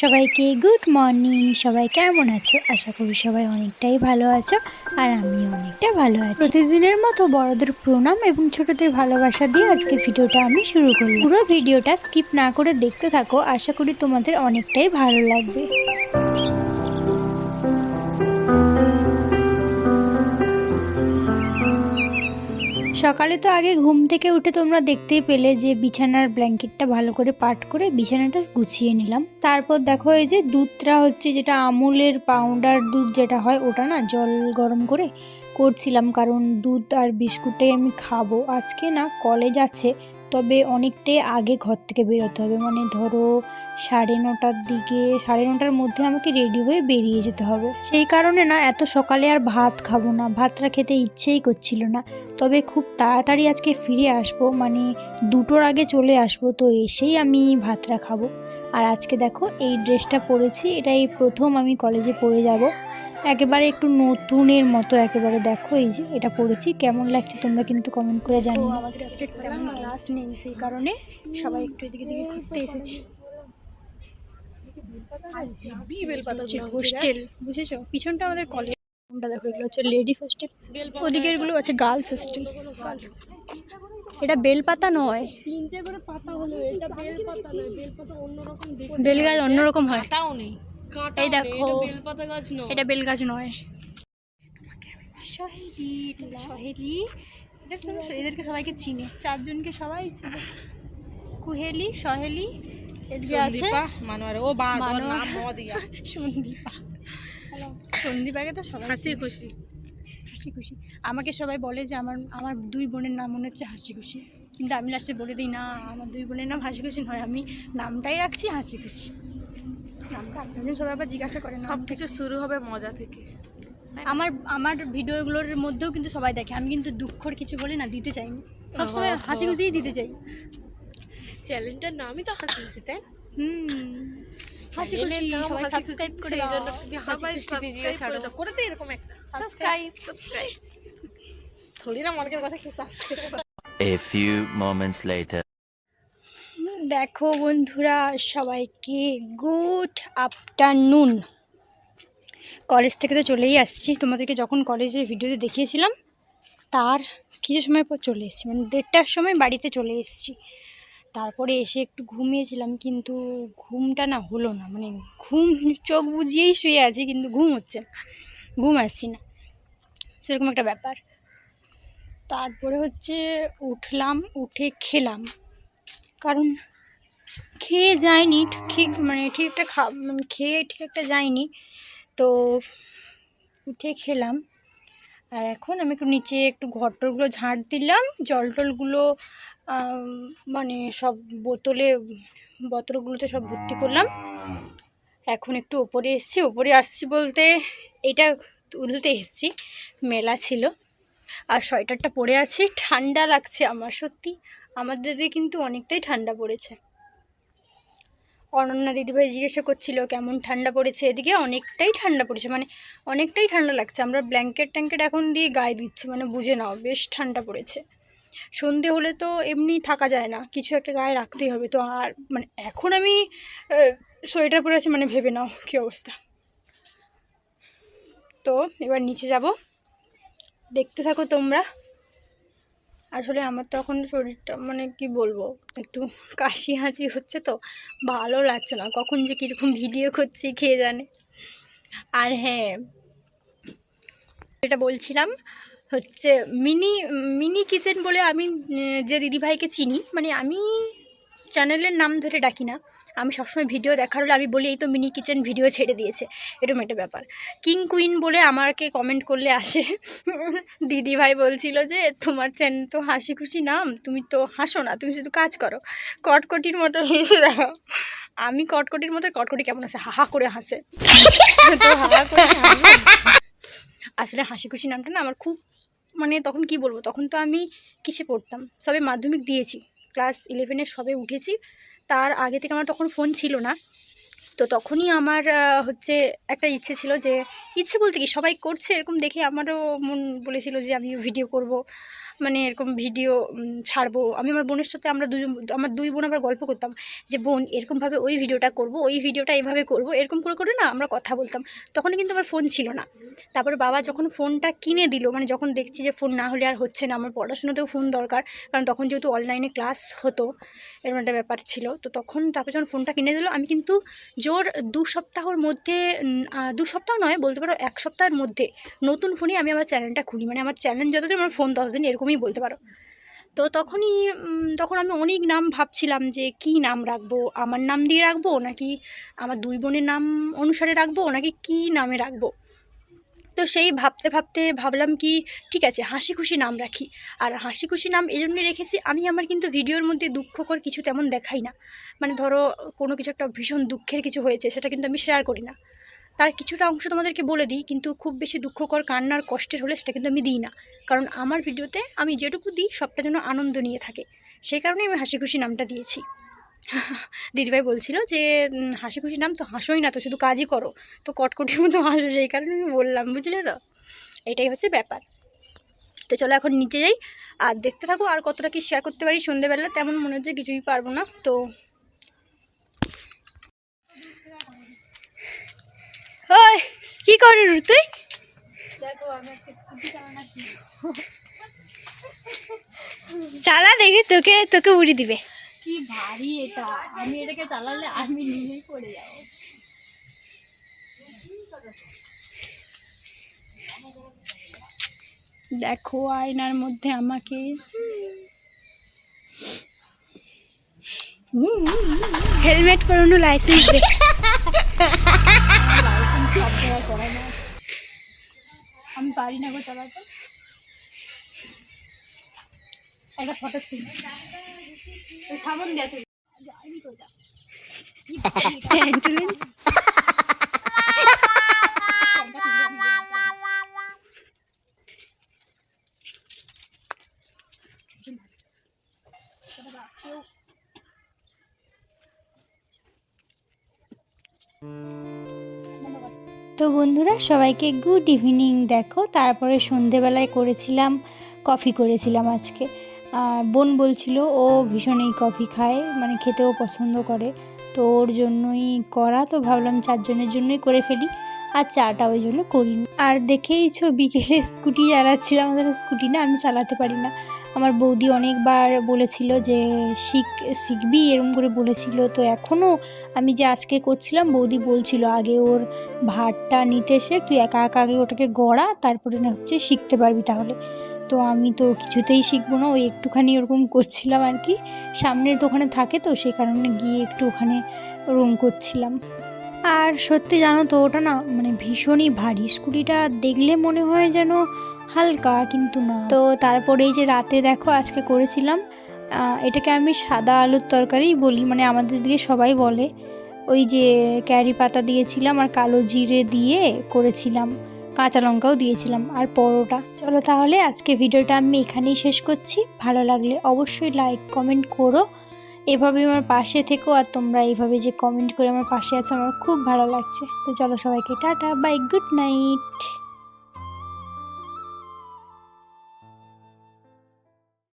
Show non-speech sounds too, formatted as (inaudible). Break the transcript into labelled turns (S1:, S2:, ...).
S1: সবাইকে good morning. সবাই কেমন আছো? আশা করি সবাই অনেকটাই ভালো আছো আর আমি অনেকটা ভালো আছি। প্রতিদিনের মতো বড়দের প্রণাম এবং ছোটদের ভালোবাসা দিয়ে আজকে ভিডিওটা আমি শুরু করি পুরো ভিডিওটা স্কিপ না করে দেখতে থাকো। আশা করি তোমাদের অনেকটাই ভালো লাগবে। সকালে তো আগে ঘুম থেকে উঠে তোমরা দেখতেই পেলে যে বিছানার ব্ল্যাঙ্কেটটা ভালো করে পাট করে বিছানাটা গুছিয়ে নিলাম। তারপর দেখো এই যে দুধটা হচ্ছে যেটা আমুলের পাউডার দুধ যেটা হয়, ওটা না জল গরম করে করছিলাম। কারণ দুধ আর বিস্কুটটাই আমি খাব। আজকে না কলেজ আছে তবে অনেকটাই আগে ঘর থেকে বেরোতে হবে। মানে ধরো সাড়ে নটার দিকে, সাড়ে নটার মধ্যে আমাকে রেডি হয়ে বেরিয়ে যেতে হবে। সেই কারণে না, এত সকালে আর ভাত খাব না। ভাতটা খেতে ইচ্ছেই করছিল না। তবে খুব তাড়াতাড়ি আজকে ফিরে আসব। মানে দুটোর আগে চলে আসব। তো এসেই আমি ভাতটা খাব। আর আজকে দেখো, এই ড্রেসটা পরেছি। এটাই প্রথম আমি কলেজে পরে যাব। একেবারে একটু নতুনের মতো একেবারে দেখো এই যে এটা পড়েছি। কেমন লাগছে তোমরা কিন্তু কমেন্ট করে জানিও। আমাদের আজকে তেমন ক্লাস নেই সেই কারণে সবাই একটু এদিকে দিকে ঘুরতে এসেছি। হোস্টেল বুঝেছ? পিছনটা আমাদের কলেজ কোনটা দেখো এগুলো হচ্ছে লেডিস হোস্টেল ওদিকেরগুলো আছে গার্লস হোস্টেল এটা বেলপাতা নয়।
S2: তিনটে করে পাতা হলো এটা বেল পাতা নয় বেল অন্যরকম
S1: বেল গাছ অন্যরকম হয়।
S2: কাঁটাও নেই।
S1: এই দেখো।
S2: এটা বেল গাছ নয়।
S1: এটা বেল গাছ নয়। সহেলি সহেলি। এদেরকে সবাইকে চিনে চারজনকে সবাই চিনে। কুহেলি সহেলি এর আছে
S2: মানোয়ার। ও বা ওর
S1: মানোয়ার।
S2: নাম (laughs)
S1: সন্দীপা। সন্দীপাকে তো সবাই
S2: হাসি খুশি।
S1: হাসি খুশি। আমাকে সবাই বলে যে আমার আমার দুই বোনের নাম মনে হচ্ছে হাসি খুশি। কিন্তু আমি লাস্টে বলে দিই না আমার দুই বোনের নাম হাসি খুশি নয়। আমি নামটাই রাখছি হাসি খুশি। নামটা সবাই আবার জিজ্ঞাসা করে
S2: সব কিছু শুরু হবে মজা থেকে।
S1: আমার আমার ভিডিওগুলোর মধ্যেও কিন্তু সবাই দেখে। আমি কিন্তু দুঃখর কিছু বলে না দিতে চাইনি সবসময় হাসি খুশিই দিতে চাই।
S2: চ্যালেঞ্জটার নামই তো হাসি খুশি তাই
S1: হুম। হাসি খুশি সবাই সাবস্ক্রাইব করে
S2: সেই জন্য তুমি হাসি খুশি ভিডিও ছাড়ো। তো করে দে এরকম একটা।
S1: সাবস্ক্রাইব
S2: সাবস্ক্রাইব থোড়ি না মনের কথা খেতে
S3: A few moments later.
S1: দেখো বন্ধুরা, সবাইকে গুড আফটারনুন। কলেজ থেকে তো চলেই আসছি। তোমাদেরকে যখন কলেজের ভিডিওতে দেখিয়েছিলাম, তার কিছু সময় পর চলে এসেছি মানে দেড়টার সময় বাড়িতে চলে এসেছি। তারপরে এসে একটু ঘুমিয়েছিলাম, কিন্তু ঘুমটা না হলো না। মানে ঘুম, চোখ বুঝিয়েই শুয়ে আছি, কিন্তু ঘুম হচ্ছে না। ঘুম আসছি না। সেরকম একটা ব্যাপার। তারপরে হচ্ছে উঠলাম, উঠে খেলাম। কারণ খেয়ে যায়নি, ঠিক মানে ঠিক একটা খা মানে খেয়ে ঠিক একটা যায়নি। তো উঠে খেলাম। আর এখন আমি একটু নিচে একটু ঘর টরগুলো ঝাঁট দিলাম। জল টলগুলো মানে সব বোতলে, বোতলগুলোতে সব ভর্তি করলাম। এখন একটু ওপরে এসেছি। ওপরে আসছি বলতে এটা তুলতে এসেছি। মেলা ছিল। আর সোয়েটারটা পরে আছি। ঠান্ডা লাগছে আমার সত্যি। আমাদের কিন্তু অনেকটাই ঠান্ডা পড়েছে। অনন্যা দিদিভাই জিজ্ঞাসা করছিল, কেমন ঠান্ডা পড়েছে? এদিকে অনেকটাই ঠান্ডা পড়েছে মানে অনেকটাই ঠান্ডা লাগছে। আমরা ব্ল্যাঙ্কেট ট্যাঙ্কেট এখন দিয়ে গায়ে দিচ্ছি মানে বুঝে নাও, বেশ ঠান্ডা পড়েছে। সন্ধে হলে তো এমনি থাকা যায় না, কিছু একটা গায়ে রাখতেই হবে। তো আর মানে এখন আমি সোয়েটার পরে আছি মানে ভেবে নাও কী অবস্থা। তো এবার নিচে যাব। দেখতে থাকো তোমরা। আসলে আমার তখন শরীরটা মানে কি বলব, একটু (laughs) কাশি হাঁচি হচ্ছে তো, ভালো লাগছে না। কখন যে কীরকম ভিডিও করছি খেয়ে জানে? আর হ্যাঁ এটা বলছিলাম হচ্ছে মিনি মিনি কিচেন বলে আমি যে দিদিভাইকে চিনি মানে আমি চ্যানেলের নাম ধরে ডাকি না। আমি সবসময় ভিডিও দেখার হলে আমি বলি, এই তো মিনি কিচেন ভিডিও ছেড়ে দিয়েছে। এরকম একটা ব্যাপার। কিং, কুইন বলে আমাকে কমেন্ট করলে আসে। (laughs) দিদি ভাই বলছিল যে, তোমার চ্যানেল তো হাসি খুশি নাম, তুমি তো হাসো না, তুমি শুধু কাজ করো। কটকটির মতো হেসে দেখো আমি কটকটির মতো, কটকটি কেমন আছে? হাহা করে হাসে। (laughs) তো হাহা করে আসলে হাসি খুশি নামটা না আমার খুব মানে তখন কি বলব, তখন তো আমি কিসে পড়তাম? সবে মাধ্যমিক দিয়েছি। ক্লাস ইলেভেনে সবে উঠেছি। তার আগে থেকে আমার তখন ফোন ছিল না। তো তখনই আমার হচ্ছে একটা ইচ্ছে ছিল যে, ইচ্ছে বলতে কি সবাই করছে এরকম দেখে আমারও মন বলেছিল যে আমি ভিডিও করব। মানে এরকম ভিডিও ছাড়বো। আমি আমার বোনের সাথে আমরা দুজন, আমার দুই বোন আবার গল্প করতাম যে, বোন, এরকমভাবে ওই ভিডিওটা করব, ওই ভিডিওটা এইভাবে করব। এরকম করে করে না আমরা কথা বলতাম। তখন কিন্তু আমার ফোন ছিল না। তারপরে বাবা যখন ফোনটা কিনে দিল মানে যখন দেখছি যে ফোন না হলে আর হচ্ছে না, আমার পড়াশোনাতেও ফোন দরকার, কারণ তখন যেহেতু অনলাইনে ক্লাস হতো, এরকম একটা ব্যাপার ছিল। তো তখন তারপর যখন ফোনটা কিনে দিল, আমি কিন্তু জোর দু সপ্তাহর মধ্যে দু সপ্তাহ নয়, বলতে পারো এক সপ্তাহের মধ্যে নতুন ফোনে আমি আমার চ্যানেলটা খুলি। মানে আমার চ্যানেল যতদিন আমার ফোন ততদিন এরকমই বলতে পারো। তো তখনই তখন আমি অনেক নাম ভাবছিলাম যে কি নাম রাখব? আমার নাম দিয়ে রাখব নাকি আমার দুই বোনের নাম অনুসারে রাখব নাকি কি নামে রাখব? তো সেই ভাবতে ভাবতে ভাবলাম কি, ঠিক আছে হাসি খুশি নাম রাখি। আর হাসি খুশি নাম এই জন্যই রেখেছি, আমি আমার কিন্তু ভিডিওর মধ্যে দুঃখকর কিছু তেমন দেখাই না। মানে ধরো কোনো কিছু একটা ভীষণ দুঃখের কিছু হয়েছে, সেটা কিন্তু আমি শেয়ার করি না। তার কিছুটা অংশ তোমাদেরকে বলে দিই, কিন্তু খুব বেশি দুঃখকর কান্নার কষ্টের হলে সেটা কিন্তু আমি দিই না। কারণ আমার ভিডিওতে আমি যেটুকু দিই, সবটা যেন আনন্দ নিয়ে থাকে। সেই কারণেই আমি হাসি খুশি নামটা দিয়েছি। (laughs) দিদিভাই বলছিল যে হাসি খুশি নাম তো হাসোই না, তো শুধু কাজই করো। তো কটকটির মতো হাসো, সেই কারণে আমি বললাম, বুঝলে তো? এটাই হচ্ছে ব্যাপার। তো চলো এখন নিচে যাই। আর দেখতে থাকো আর কতটা কি শেয়ার করতে পারি সন্ধেবেলা, তেমন মনে হচ্ছে কিছুই পারব না। তো ওই কি করে তুই?
S2: দেখো
S1: চালা দেখি তোকে তোকে উড়ি দিবে।
S2: কি ভারী এটা। আমি এটাকে চালালে আমি নিয়েই পড়ে যাব।
S1: দেখো আয়নার মধ্যে আমাকে। হেলমেট পরানো লাইসেন্স দে। (laughs)
S2: আমি পারি না গো চালাতে একটা ফটো তুলি সাবন দেয়া তুলি
S1: স্ট্যান্ড তুলে নে। তো বন্ধুরা, সবাইকে গুড ইভিনিং। দেখো, তারপরে সন্ধেবেলায় করেছিলাম, কফি করেছিলাম আজকে। আর বোন বলছিল, ও ভীষণ এই কফি খায় মানে খেতেও পছন্দ করে। তো ওর জন্যই করা, তো ভাবলাম চারজনের জন্যই করে ফেলি। আর চাটা ওই জন্য করিনি। আর দেখেইছো, বিকেলে স্কুটি চালাচ্ছিলাম আমাদের স্কুটি না, আমি চালাতে পারি না। আমার বৌদি অনেকবার বলেছিল যে, শিখ, শিখবি? এরম করে বলেছিল। তো এখনও আমি যে আজকে করছিলাম, বৌদি বলছিল, আগে ওর ভাতটা নিতে এসে তুই একা একা আগে ওটাকে গড়া, তারপরে না হচ্ছে শিখতে পারবি তাহলে। তো আমি তো কিছুতেই শিখব না, ওই একটুখানি ওরকম করছিলাম আর কি। সামনের দোকানে থাকে তো, সেই কারণে গিয়ে একটু ওখানে ওরকম করছিলাম। আর সত্যি জানো তো, ওটা না মানে ভীষণই ভারী। স্কুটিটা দেখলে মনে হয় যেন হালকা কিন্তু না। তো তারপরে এই যে রাতে দেখো আজকে করেছিলাম এটাকে আমি সাদা আলুর তরকারি বলি মানে আমাদের দিকে সবাই বলে। ওই যে ক্যারি পাতা দিয়েছিলাম আর কালো জিরে দিয়ে করেছিলাম, কাঁচা লঙ্কাও দিয়েছিলাম আর পরোটা। চলো তাহলে আজকে ভিডিওটা আমি এখানেই শেষ করছি। ভালো লাগলে অবশ্যই লাইক, কমেন্ট করো। এভাবে আমার পাশে থেকো আর তোমরা এইভাবে যে কমেন্ট করে আমার পাশে আছো, আমার খুব ভালো লাগছে। তো চলো সবাইকে টাটা, বাই, গুড নাইট।